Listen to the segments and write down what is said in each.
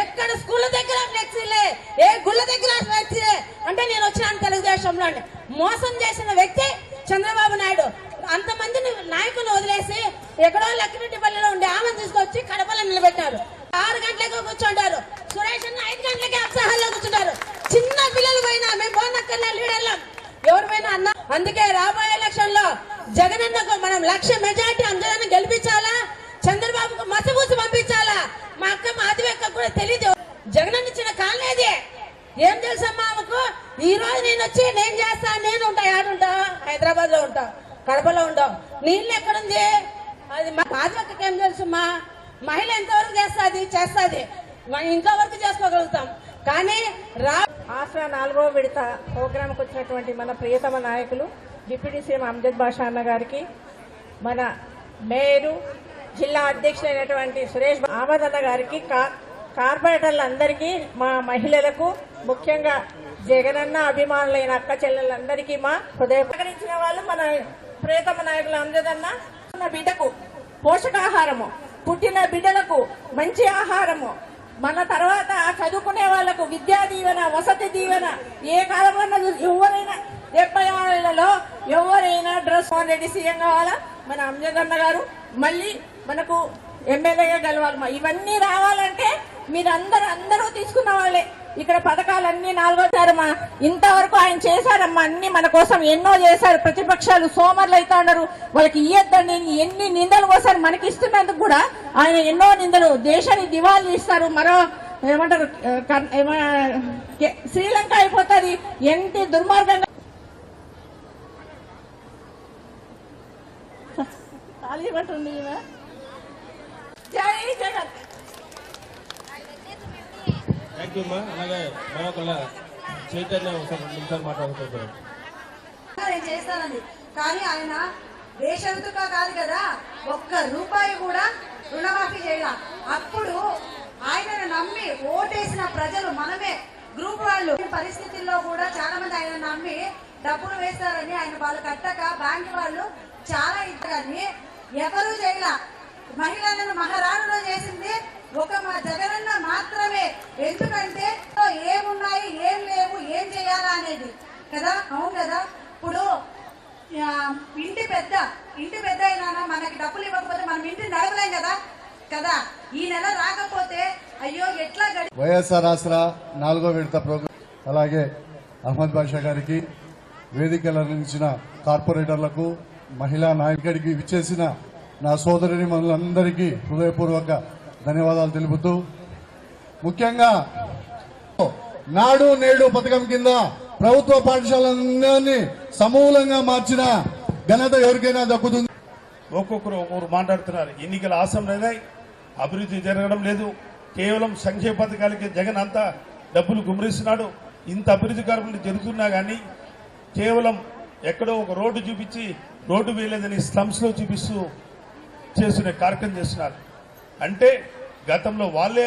ఎక్కడ స్కూల్ దగ్గర ఫ్లెక్సీలే? ఏ గుళ్ళ దగ్గర ఫ్లెక్సీలే? అంటే నేను వచ్చినాను తెలుగుదేశంలో అని. మోసం చేసిన వ్యక్తి చంద్రబాబు నాయుడు. అంతమందిని నాయకులు వదిలేసి ఎక్కడో లక్కిరెడ్డిపల్లిలో ఉండే ఆమెను తీసుకొచ్చి కడపలో నిలబెట్టారు. ఆరు గంటలకు కూర్చుంటారు. సురేష్ అన్న ఐదు గంటలకి అప్సహాల్లో కూర్చుంటారు. చిన్న పిల్లలు పోయినా మేము పోనక్కర్లే లీడర్లం ఎవరు పోయినా అన్న? అందుకే రాబోయే ఎలక్షన్లో జగనన్నకు మనం లక్ష మెజార్టీ అందరం గెలిపించాలా చంద్రబాబుకు మసబూసి పంపించాలా మా అక్క మా అక్క కూడా తెలియదు జగన్ ఇచ్చిన కాలేదే ఏం తెలుసమ్మా ఆమెకు? ఈ రోజు నేను వచ్చి నేను చేస్తా నేను ఉంటా ఆడుంటా హైదరాబాద్లో ఉంటా కడపలో ఉంటాం. నీళ్ళు ఎక్కడుంది అది మా పాదవక్కకి ఏం తెలుసమ్మా? మహిళ ఎంతవరకు చేస్తుంది? చేస్తుంది. మన ఇంట్లో వరకు చేసుకోగలుగుతాం. కానీ రా ఆసరా నాలుగో విడత ప్రోగ్రాంకి వచ్చినటువంటి మన ప్రియతమ నాయకులు డిప్యూటీ సీఎం అమ్జద్ బాషా అన్న గారికి మన మేయరు జిల్లా అధ్యక్షులైనటువంటి సురేష్ ఆమద్ అన్న గారికి కార్పొరేటర్లందరికీ మా మహిళలకు ముఖ్యంగా జగనన్న అభిమానులైన అక్క చెల్లెలందరికీ మా హృదయ వాళ్ళు మన ప్రేతమ నాయకులు అందదన్న ఉన్న బిడ్డకు పోషకాహారము పుట్టిన బిడ్డలకు మంచి ఆహారము. మన తర్వాత చదువుకునే వాళ్ళకు విద్యా దీవెన వసతి దీవెన ఏ కాలంలో ఎవరైనా డెబ్బై ఆరులలో ఎవరైనా డ్రెస్ రెడ్డి సీఎం కావాలా? మన అంజద్ గారు మళ్ళీ మనకు ఎమ్మెల్యేగా గెలవాలి. ఇవన్నీ రావాలంటే మీరందరూ అందరూ తీసుకున్న వాళ్ళే. ఇక్కడ పథకాలన్నీ నాలుగోసారమ్మా. ఇంతవరకు ఆయన చేశారమ్మా. అన్ని మన కోసం ఎన్నో చేశారు. ప్రతిపక్షాలు సోమర్లు అయితే ఉన్నారు. వాళ్ళకి ఇయ్యద్దండి. ఎన్ని నిందలు పోసారు మనకి ఇస్తున్నందుకు కూడా ఆయన ఎన్నో నిందలు. దేశాన్ని దివాళీ ఇస్తారు. మరో ఏమంటారు శ్రీలంక అయిపోతుంది. ఎంత దుర్మార్గంగా ఖాళీ పట్టుంది థ్యాంక్ యూ అలాగే మరొకళ్ళ చైతన్య ఒకసారి రెండు నిమిషాలు నేను చేస్తానండి. కానీ ఆయన దేశంతుగా కాదు కదా ఒక్క రూపాయి కూడా రుణమాఫీ చేయాల. అప్పుడు ఆయనను నమ్మి ఓటేసిన ప్రజలు మనమే. గ్రూప్ వాళ్ళు పరిస్థితుల్లో కూడా చాలా మంది ఆయన నమ్మి డబ్బులు వేస్తారని ఆయన వాళ్ళు కట్టక బ్యాంక్ వాళ్ళు చాలా ఇద్దరని ఎవరూ చేయాల మహిళలను మహారాణులో చేసింది ఒక మా జగనన్న మాత్రమే ఎందుకంటే ఏమున్నాయి ఏం లేవు ఏం చేయాలా అనేది. కదా? అవును కదా? ఇప్పుడు ఇంటి పెద్ద ఇంటి పెద్ద అయినా మనకి డబ్బులు ఇవ్వకపోతే మనం ఇంటిని నడవలేం కదా? కదా? ఈ నెల రాకపోతే అయ్యో ఎట్లా గడి వైఎస్ఆర్ ఆసరా నాలుగో విడత ప్రోగ్రాం. అలాగే అహ్మద్ బాషా గారికి వేదికలు అందించిన కార్పొరేటర్లకు మహిళా నాయకుడికి విచ్చేసిన నా సోదరుని మనందరికీ హృదయపూర్వక ధన్యవాదాలు తెలుపుతూ ముఖ్యంగా నాడు నేడు పథకం కింద ప్రభుత్వ పాఠశాలన్నీ సమూలంగా మార్చిన ఘనత ఎవరికైనా దక్కుతుంది? ఒక్కొక్కరు ఒక్కొక్కరు మాట్లాడుతున్నారు. ఎన్నికల ఆసన్నమై అభివృద్ధి జరగడం లేదు. కేవలం సంక్షేమ పథకాలకి జగన్ అంతా డబ్బులు గుమరిస్తున్నాడు ఇంత అభివృద్ధి కార్యక్రమాలు జరుగుతున్నా కానీ కేవలం ఎక్కడో ఒక రోడ్డు చూపించి రోడ్డు వేయలేదని slums లో చూపిస్తూ చేస్తున్న కార్యక్రమం చేస్తున్నారు. అంటే గతంలో వాళ్ళే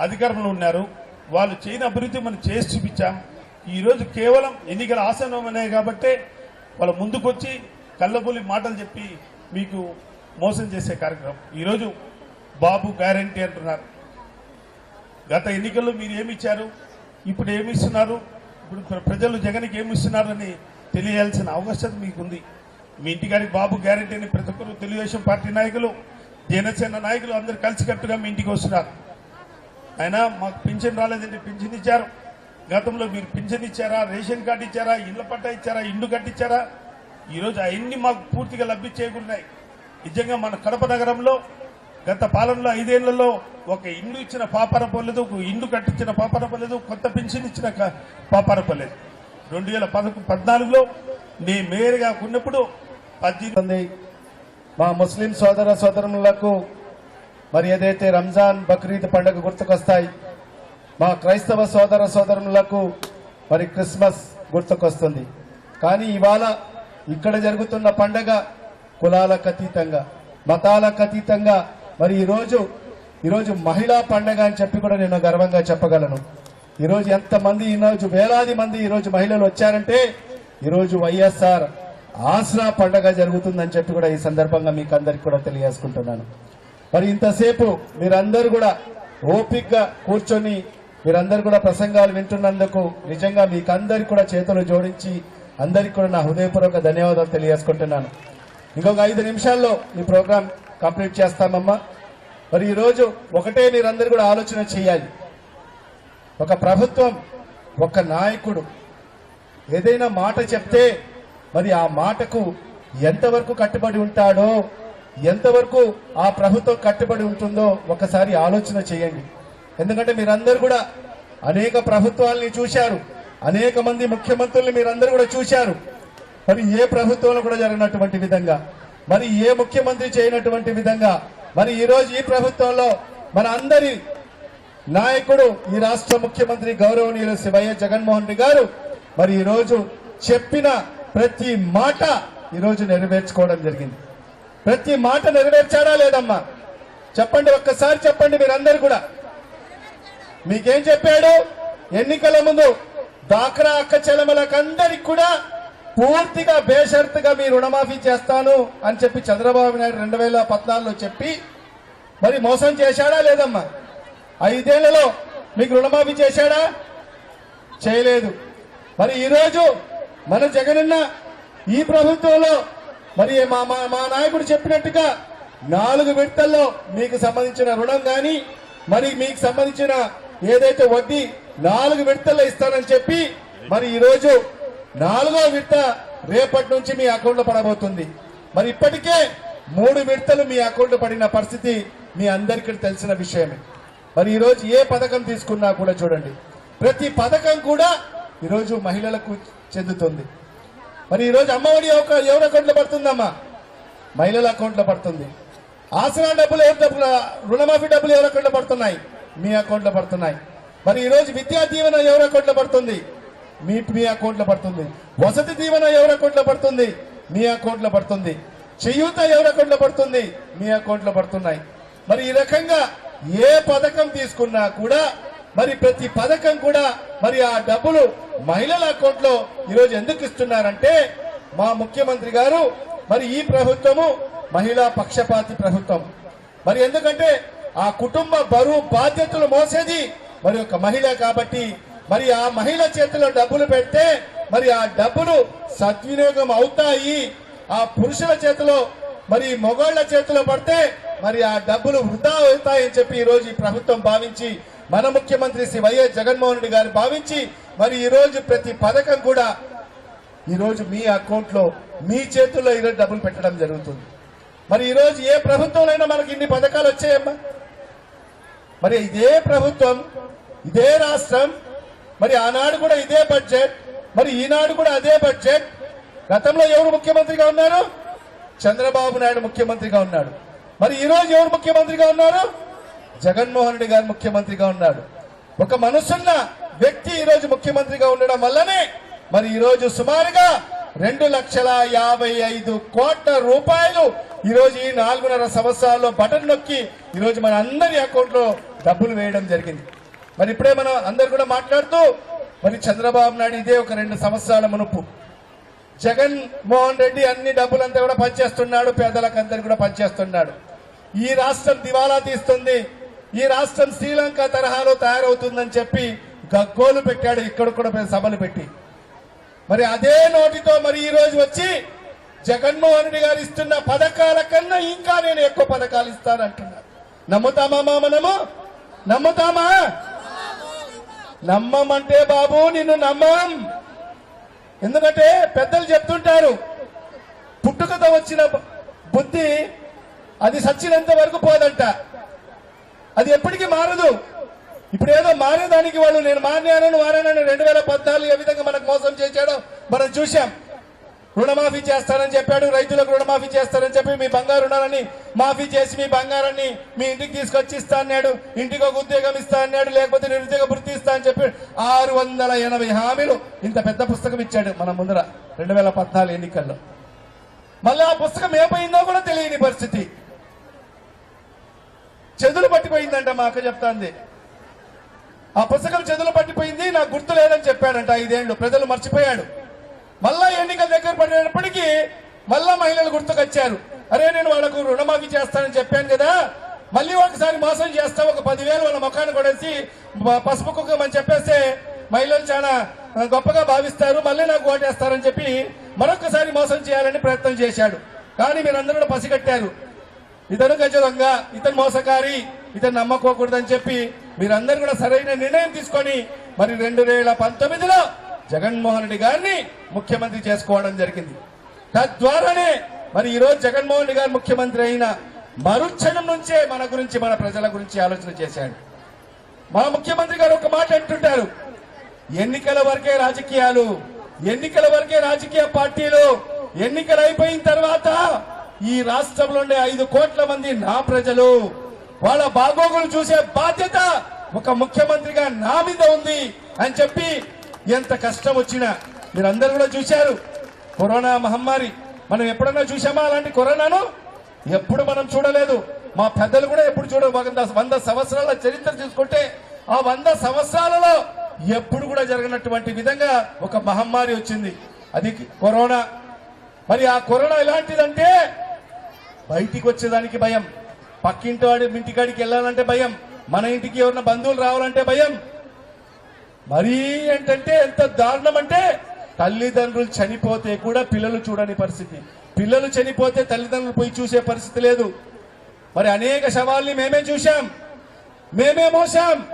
అధికారంలో ఉన్నారు. వాళ్ళు చేయని అభివృద్ధి మనం చేసి చూపించాం. ఈరోజు కేవలం ఎన్నికల ఆసనమనే కాబట్టే వాళ్ళ ముందుకొచ్చి కళ్ళబొలి మాటలు చెప్పి మీకు మోసం చేసే కార్యక్రమం. ఈరోజు బాబు గ్యారంటీ అంటున్నారు. గత ఎన్నికల్లో మీరు ఏమి ఇచ్చారు? ఇప్పుడు ఏమి ఇస్తున్నారు? ఇప్పుడు ప్రజలు జగన్కి ఏమి ఇస్తున్నారని తెలియాల్సిన అవకాశం మీకుంది. మీ ఇంటికాడికి బాబు గ్యారంటీ అని ప్రతి ఒక్కరు తెలుగుదేశం పార్టీ నాయకులు జనసేన నాయకులు అందరు కలిసికట్టుగా మీ ఇంటికి వస్తున్నారు. ఆయన మాకు పింఛన్ రాలేదండి పింఛన్ ఇచ్చారు. గతంలో మీరు పింఛన్ ఇచ్చారా? రేషన్ కార్డు ఇచ్చారా? ఇళ్ళ పట్టా ఇచ్చారా? ఇండ్లు కట్టించారా? ఈరోజు అవన్నీ మాకు పూర్తిగా లబ్ధి చేకూరినాయి. నిజంగా మన కడప నగరంలో గత పాలనలో ఐదేళ్ళలో ఒక ఇండ్లు ఇచ్చిన పాపార పోలేదు ఒక ఇండ్లు కట్టించిన పాపార పోలేదు కొత్త పెన్షన్ ఇచ్చిన పాపార పోలేదు రెండు వేల పదకొ పద్నాలుగులో నేను మేయర్గా ఉన్నప్పుడు పద్దెనిమిది ఉంది మా ముస్లిం సోదర సోదరులకు మరి ఏదైతే రంజాన్ బక్రీద్ పండుగ గుర్తుకొస్తాయి మా క్రైస్తవ సోదర సోదరులకు మరి క్రిస్మస్ గుర్తుకొస్తుంది. కానీ ఇవాళ ఇక్కడ జరుగుతున్న పండగ కులాలకు అతీతంగా మతాలకు అతీతంగా మరి ఈరోజు ఈరోజు మహిళా పండగ అని చెప్పి కూడా నేను గర్వంగా చెప్పగలను. ఈరోజు ఎంతమంది ఈరోజు వేలాది మంది ఈరోజు మహిళలు వచ్చారంటే ఈరోజు వైఎస్ఆర్ ఆసరా పండగ జరుగుతుందని చెప్పి కూడా ఈ సందర్భంగా మీకు అందరికి కూడా తెలియజేసుకుంటున్నాను. మరి ఇంతసేపు మీరందరూ కూడా ఓపిక్గా కూర్చొని మీరందరూ కూడా ప్రసంగాలు వింటున్నందుకు నిజంగా మీకందరికి కూడా చేతులు జోడించి అందరికి కూడా నా హృదయపూర్వక ధన్యవాదాలు తెలియజేసుకుంటున్నాను. ఇంకొక ఐదు నిమిషాల్లో ఈ ప్రోగ్రాం కంప్లీట్ చేస్తామమ్మా. మరి ఈరోజు ఒకటే మీరందరూ కూడా ఆలోచన చేయాలి. ఒక ప్రభుత్వం ఒక నాయకుడు ఏదైనా మాట చెప్తే మరి ఆ మాటకు ఎంతవరకు కట్టుబడి ఉంటాడో ఎంతవరకు ఆ ప్రభుత్వం కట్టుబడి ఉంటుందో ఒకసారి ఆలోచన చేయండి. ఎందుకంటే మీరందరూ కూడా అనేక ప్రభుత్వాల్ని చూశారు. అనేక మంది ముఖ్యమంత్రుల్ని మీరందరూ కూడా చూశారు. మరి ఏ ప్రభుత్వంలో కూడా జరిగినటువంటి విధంగా మరి ఏ ముఖ్యమంత్రి చేయనటువంటి విధంగా మరి ఈరోజు ఈ ప్రభుత్వంలో మన అందరి నాయకుడు ఈ రాష్ట్ర ముఖ్యమంత్రి గౌరవనీయులు శివయ్య జగన్మోహన్ రెడ్డి గారు మరి ఈరోజు చెప్పిన ప్రతి మాట ఈరోజు నెరవేర్చుకోవడం జరిగింది. ప్రతి మాట నెరవేర్చాడా లేదమ్మా? చెప్పండి ఒక్కసారి చెప్పండి మీరందరూ కూడా. మీకేం చెప్పాడు? ఎన్నికల ముందు డాక్రా అక్క చెలమలకందరికి కూడా పూర్తిగా బేషరతుగా మీ రుణమాఫీ చేస్తాను అని చెప్పి చంద్రబాబు నాయుడు రెండు వేల పద్నాలుగులో చెప్పి మరి మోసం చేశాడా లేదమ్మా? ఐదేళ్ళలో మీకు రుణమాఫీ చేశాడా? చేయలేదు. మరి ఈరోజు మన జగనన్న ఈ ప్రభుత్వంలో మరి మా మా మా నాయకుడు చెప్పినట్టుగా నాలుగు విడతల్లో మీకు సంబంధించిన రుణం కానీ మరి మీకు సంబంధించిన ఏదైతే వడ్డీ నాలుగు విడతల్లో ఇస్తానని చెప్పి మరి ఈరోజు నాలుగో విడత రేపటి నుంచి మీ అకౌంట్లో పడబోతుంది. మరి ఇప్పటికే మూడు విడతలు మీ అకౌంట్లో పడిన పరిస్థితి మీ అందరికీ తెలిసిన విషయమే. మరి ఈరోజు ఏ పథకం తీసుకున్నా కూడా చూడండి. ప్రతి పథకం కూడా ఈరోజు మహిళలకు చెందుతుంది. మరి ఈరోజు అమ్మఒడి ఒక ఎవరి అకౌంట్లో పడుతుందమ్మా? మహిళల అకౌంట్లో పడుతుంది. ఆసరా డబ్బులు ఎవరి డబ్బులు? రుణమాఫీ డబ్బులు ఎవరి అకౌంట్లో పడుతున్నాయి? మీ అకౌంట్లో పడుతున్నాయి. మరి ఈరోజు విద్యా దీవెన ఎవరి అకౌంట్లో పడుతుంది? మీ మీ అకౌంట్లో పడుతుంది. వసతి దీవెన ఎవరి అకౌంట్లో పడుతుంది? మీ అకౌంట్లో పడుతుంది. చేయూత ఎవరి అకౌంట్లో పడుతుంది? మీ అకౌంట్లో పడుతున్నాయి. మరి ఈ రకంగా ఏ పథకం తీసుకున్నా కూడా మరి ప్రతి పథకం కూడా మరి ఆ డబ్బులు మహిళల అకౌంట్లో ఈరోజు ఎందుకు ఇస్తున్నారంటే మా ముఖ్యమంత్రి గారు మరి ఈ ప్రభుత్వము మహిళా పక్షపాతి ప్రభుత్వం. మరి ఎందుకంటే ఆ కుటుంబ బరువు బాధ్యతలు మోసేది మరి ఒక మహిళ కాబట్టి మరి ఆ మహిళ చేతిలో డబ్బులు పెడితే మరి ఆ డబ్బులు సద్వినియోగం అవుతాయి. ఆ పురుషుల చేతిలో మరి మొగాళ్ళ చేతిలో పడితే మరి ఆ డబ్బులు వృధా అవుతాయని చెప్పి ఈరోజు ఈ ప్రభుత్వం భావించి మన ముఖ్యమంత్రి శ్రీ వైఎస్ జగన్మోహన్ రెడ్డి గారు భావించి మరి ఈరోజు ప్రతి పథకం కూడా ఈరోజు మీ అకౌంట్లో మీ చేతుల్లో ఈరోజు డబ్బులు పెట్టడం జరుగుతుంది. మరి ఈరోజు ఏ ప్రభుత్వంలో మనకి ఇన్ని పథకాలు వచ్చాయమ్మా? మరి ఇదే ప్రభుత్వం ఇదే రాష్ట్రం మరి ఆనాడు కూడా ఇదే బడ్జెట్ మరి ఈనాడు కూడా అదే బడ్జెట్. గతంలో ఎవరు ముఖ్యమంత్రిగా ఉన్నారు? చంద్రబాబు నాయుడు ముఖ్యమంత్రిగా ఉన్నాడు. మరి ఈ రోజు ఎవరు ముఖ్యమంత్రిగా ఉన్నారు? జగన్మోహన్ రెడ్డి గారు ముఖ్యమంత్రిగా ఉన్నాడు. ఒక మనసున్న వ్యక్తి ఈరోజు ముఖ్యమంత్రిగా ఉండడం వల్లనే మరి ఈరోజు సుమారుగా రెండు లక్షల యాభై ఐదు కోట్ల రూపాయలు ఈరోజు ఈ నాలుగున్నర సంవత్సరాల్లో బటన్ నొక్కి ఈరోజు మన అందరి అకౌంట్లో డబ్బులు వేయడం జరిగింది. మరి ఇప్పుడే మనం అందరు కూడా మాట్లాడుతూ మరి చంద్రబాబు నాయుడు ఇదే ఒక రెండు సంవత్సరాల మునుపు. జగన్ మోహన్ రెడ్డి అన్ని డబ్బులంతా కూడా పనిచేస్తున్నాడు పేదలకు అందరికి కూడా పనిచేస్తున్నాడు. ఈ రాష్ట్రం దివాలా తీస్తుంది. ఈ రాష్ట్రం శ్రీలంక తరహాలో తయారవుతుందని చెప్పి గగ్గోలు పెట్టాడు. ఇక్కడ కూడా సభలు పెట్టి. మరి అదే నోటితో మరి ఈ రోజు వచ్చి జగన్మోహన్ రెడ్డి గారు ఇస్తున్న పథకాల కన్నా ఇంకా నేను ఎక్కువ పథకాలు ఇస్తానంటున్నాను నమ్ముతామా మనము? నమ్ముతామా? నమ్మమంటే బాబు నిన్ను నమ్మం. ఎందుకంటే పెద్దలు చెప్తుంటారు పుట్టుకతో వచ్చిన బుద్ధి అది సచ్చినంత వరకు పోదంట. అది ఎప్పటికీ మారదు. ఇప్పుడు ఏదో మారేదానికి వాళ్ళు నేను మారినాను మారానని రెండు వేల పద్నాలుగు ఏ విధంగా మనకు మోసం చేశాడో మనం చూశాం. రుణమాఫీ చేస్తానని చెప్పాడు రైతులకు రుణమాఫీ చేస్తారని చెప్పి మీ బంగారు రుణాలని మాఫీ చేసి మీ బంగారాన్ని మీ ఇంటికి తీసుకొచ్చి ఇస్తా అన్నాడు ఇంటికి ఒక ఉద్యోగం ఇస్తా అన్నాడు లేకపోతే నిరుద్యోగ వృత్తి ఇస్తా అని చెప్పి ఆరు వందల ఎనభై హామీలు ఇంత పెద్ద పుస్తకం ఇచ్చాడు మన ముందర రెండు వేల పద్నాలుగు ఎన్నికల్లో. మళ్ళీ ఆ పుస్తకం ఏమైందో కూడా తెలియని పరిస్థితి. చెదులు పట్టిపోయిందంట మా అక్క చెప్తాంది. ఆ పుస్తకం చెదులు పట్టిపోయింది నాకు గుర్తు లేదని చెప్పాడంట ఐదేళ్ళు ప్రజలు మర్చిపోయాడు. మళ్ళా ఎన్నికల దగ్గర పడినప్పటికీ మళ్ళా మహిళలు గుర్తుకొచ్చారు. అరే నేను వాళ్ళకు రుణమాఫీ చేస్తానని చెప్పాను కదా మళ్ళీ ఒకసారి మోసం చేస్తా ఒక పదివేలు వాళ్ళ ముఖాన్ని కొడేసి ప- పసుపు కుక్కమని చెప్పేస్తే మహిళలు చాలా గొప్పగా భావిస్తారు మళ్ళీ నాకు ఓటేస్తారని చెప్పి మరొకసారి మోసం చేయాలని ప్రయత్నం చేశాడు. కానీ మీరందరూ కూడా పసిగట్టారు. ఇతను గజ ఇతను మోసకారి ఇతను నమ్మకోకూడదని చెప్పి మీరందరూ కూడా సరైన నిర్ణయం తీసుకొని మరి రెండు వేల పంతొమ్మిదిలో జగన్మోహన్ రెడ్డి గారిని ముఖ్యమంత్రి చేసుకోవడం జరిగింది. తద్వారానే మరి ఈరోజు జగన్మోహన్ రెడ్డి గారు ముఖ్యమంత్రి అయిన మరుక్షణం నుంచే మన గురించి మన ప్రజల గురించి ఆలోచన చేశాడు. మా ముఖ్యమంత్రి గారు ఒక మాట అంటుంటారు ఎన్నికల వరకే రాజకీయాలు ఎన్నికల వరకే రాజకీయ పార్టీలు ఎన్నికలు అయిపోయిన తర్వాత ఈ రాష్ట్రంలో ఉండే ఐదు కోట్ల మంది నా ప్రజలు. వాళ్ళ బాగోగులు చూసే బాధ్యత ఒక ముఖ్యమంత్రిగా నా మీద ఉంది అని చెప్పి ఎంత కష్టం వచ్చినా మీరందరూ కూడా చూశారు. కరోనా మహమ్మారి. మనం ఎప్పుడన్నా చూసామా అలాంటి కరోనాను? ఎప్పుడు మనం చూడలేదు. మా పెద్దలు కూడా ఎప్పుడు చూడ వంద సంవత్సరాల చరిత్ర చూసుకుంటే ఆ వంద సంవత్సరాలలో ఎప్పుడు కూడా జరగనటువంటి విధంగా ఒక మహమ్మారి వచ్చింది. అది కరోనా. మరి ఆ కరోనా ఎలాంటిదంటే బయటికి వచ్చేదానికి భయం. పక్కింటి వాడి ఇంటికాడికి వెళ్ళాలంటే భయం. మన ఇంటికి ఎవరైనా బంధువులు రావాలంటే భయం. మరీ ఏంటంటే ఎంత దారుణం అంటే తల్లిదండ్రులు చనిపోతే కూడా పిల్లలు చూడని పరిస్థితి. పిల్లలు చనిపోతే తల్లిదండ్రులు పోయి చూసే పరిస్థితి లేదు. మరి అనేక శవాల్ని మేమే చూశాం. మేమే మోసాం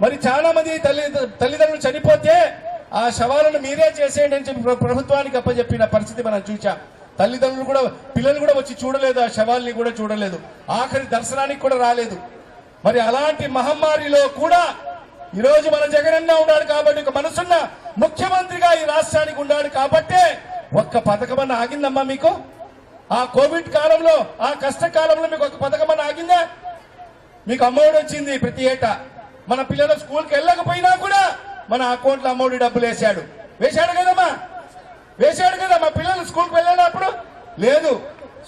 మరి చాలా మంది తల్లి తల్లిదండ్రులు చనిపోతే ఆ శవాలను మీరే చేసేయండి అని చెప్పి ప్రభుత్వానికి అప్పచెప్పిన పరిస్థితి మనం చూచాం తల్లిదండ్రులు కూడా పిల్లలు కూడా వచ్చి చూడలేదు ఆ శవాల్ని కూడా చూడలేదు. ఆఖరి దర్శనానికి కూడా రాలేదు. మరి అలాంటి మహమ్మారిలో కూడా ఈరోజు మన జగనన్న ఉన్నాడు కాబట్టి ఒక మనసున్న ముఖ్యమంత్రిగా ఈ రాష్ట్రానికి ఉన్నాడు కాబట్టే ఒక్క పథకమన్న ఆగిందమ్మా మీకు? ఆ కోవిడ్ కాలంలో ఆ కష్టకాలంలో మీకు ఒక పథకమన్న ఆగిందా? మీకు అమ్మఒడి వచ్చింది ప్రతి ఏటా. మన పిల్లలు స్కూల్కి వెళ్ళకపోయినా కూడా మన అకౌంట్లో అమ్మఒడి డబ్బులు వేశాడు. వేశాడు కదమ్మా? వేశాడు కదా మా పిల్లలు స్కూల్కి వెళ్ళినప్పుడు లేదు.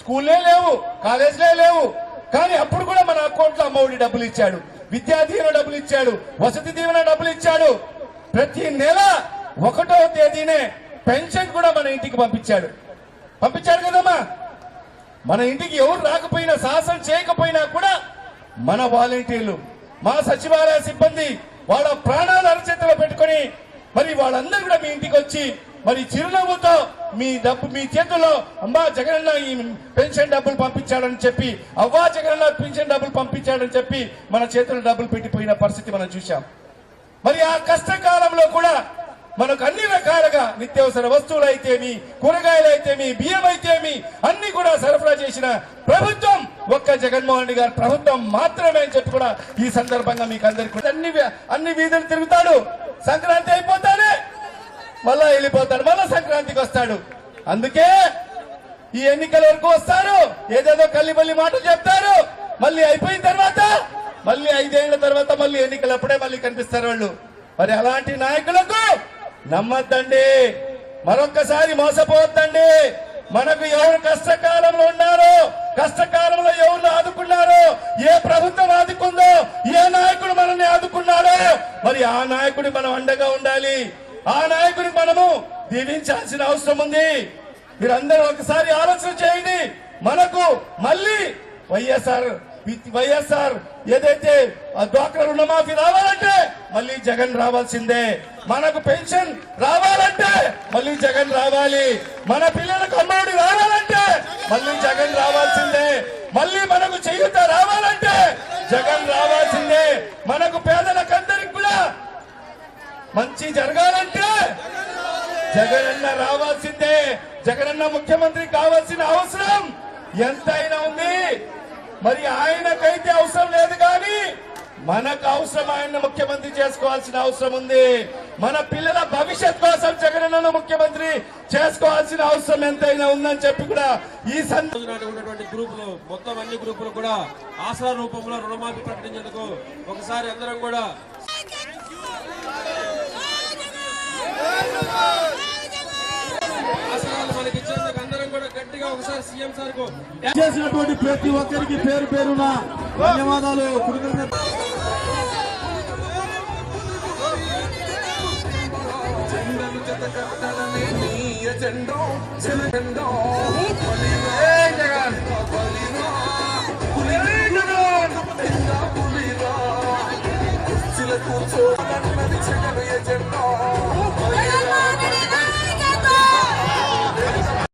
స్కూల్లే లేవు కాలేజీలే లేవు. కానీ అప్పుడు కూడా మన అకౌంట్లో అమ్మఒడి డబ్బులు ఇచ్చాడు. విద్యా దీవెన డబ్బులు ఇచ్చాడు. వసతి దీవెన డబ్బులు ఇచ్చాడు. ప్రతి నెల ఒకటో తేదీనే పెన్షన్ కూడా మన ఇంటికి పంపించాడు. పంపించాడు కదమ్మా? మన ఇంటికి ఎవరు రాకపోయినా సాహసం చేయకపోయినా కూడా మన వాలంటీర్లు మా సచివాలయ సిబ్బంది వాళ్ళ ప్రాణాలు అరచేతిలో పెట్టుకొని మరి వాళ్ళందరూ కూడా మీ ఇంటికి వచ్చి మరి చిరునవ్వుతో మీ డబ్బు మీ చేతుల్లో అమ్మా జగనన్న ఈ పెన్షన్ డబ్బులు పంపించాడని చెప్పి అవ్వా జగనన్న పెన్షన్ డబ్బులు పంపించాడని చెప్పి మన చేతుల్లో డబ్బులు పెట్టిపోయిన పరిస్థితి మనం చూశాం. మరి ఆ కష్టకాలంలో కూడా మనకు అన్ని రకాలుగా నిత్యావసర వస్తువులు అయితేమి కూరగాయలు అయితేమి బియ్యం అయితేమి అన్ని కూడా సరఫరా చేసిన ప్రభుత్వం ఒక్క జగన్మోహన్ రెడ్డి గారి ప్రభుత్వం మాత్రమే అని చెప్పి కూడా ఈ సందర్భంగా మీకు అందరికీ అన్ని అన్ని వీధులు తిరుగుతాడు. సంక్రాంతి అయిపోతానే. మళ్ళా వెళ్ళిపోతాడు మళ్ళా సంక్రాంతికి వస్తాడు. అందుకే ఈ ఎన్నికల వరకు వస్తారు. ఏదేదో కల్లిపల్లి మాటలు చెప్తారు. మళ్ళీ అయిపోయిన తర్వాత మళ్ళీ ఐదేళ్ళ తర్వాత మళ్ళీ ఎన్నికలు అప్పుడే మళ్ళీ కనిపిస్తారు వాళ్ళు. మరి అలాంటి నాయకులకు నమ్మద్దండి. మరొక్కసారి మోసపోవద్దండి. మనకు ఎవరు కష్టకాలంలో ఉన్నారు కష్టకాలంలో ఎవరు ఆదుకున్నారు ఏ ప్రభుత్వం ఆదుకుందో ఏ నాయకుడు మనల్ని ఆదుకున్నాడో మరి ఆ నాయకుడి మనం అండగా ఉండాలి. ఆ నాయకుడిని మనము దీవించాల్సిన అవసరం ఉంది. మీరందరూ ఒకసారి ఆలోచన చేయండి. మనకు మళ్ళీ వైఎస్ఆర్ వైఎస్ఆర్ ఏదైతే ఆ డ్వాక్రా రుణమాఫీ రావాలంటే మళ్ళీ జగన్ రావాల్సిందే. మనకు పెన్షన్ రావాలంటే మళ్ళీ జగన్ రావాలి. మన పిల్లలకు అమ్మఒడి రావాలంటే మళ్ళీ జగన్ రావాల్సిందే. మళ్ళీ మనకు చేయుత రావాలంటే జగన్ రావాల్సిందే. మనకు పేదలకందరికి కూడా మంచి జరగాలంటే జగనన్న రావాల్సిందే. జగనన్న ముఖ్యమంత్రి కావాల్సిన అవసరం ఎంతైనా ఉంది. మరి ఆయనకైతే అవసరం లేదు కానీ మనకు అవసరం ఆయన ముఖ్యమంత్రి చేసుకోవాల్సిన అవసరం ఉంది. మన పిల్లల భవిష్యత్ కోసం జగనన్నను ముఖ్యమంత్రి చేసుకోవాల్సిన అవసరం ఎంతైనా ఉందని చెప్పి కూడా ఈ సంద ఉన్నటువంటి గ్రూపులు మొత్తం అన్ని గ్రూపులు కూడా ఆసరా రూపంలో రుణమాఫీ ప్రకటించేందుకు ఒకసారి అందరం కూడా మనకి అందరం కూడా గట్టిగా చేసినటువంటి ప్రతి ఒక్కరికి పేరు పేరున ధన్యవాదాలు. కృతజ్ఞతలు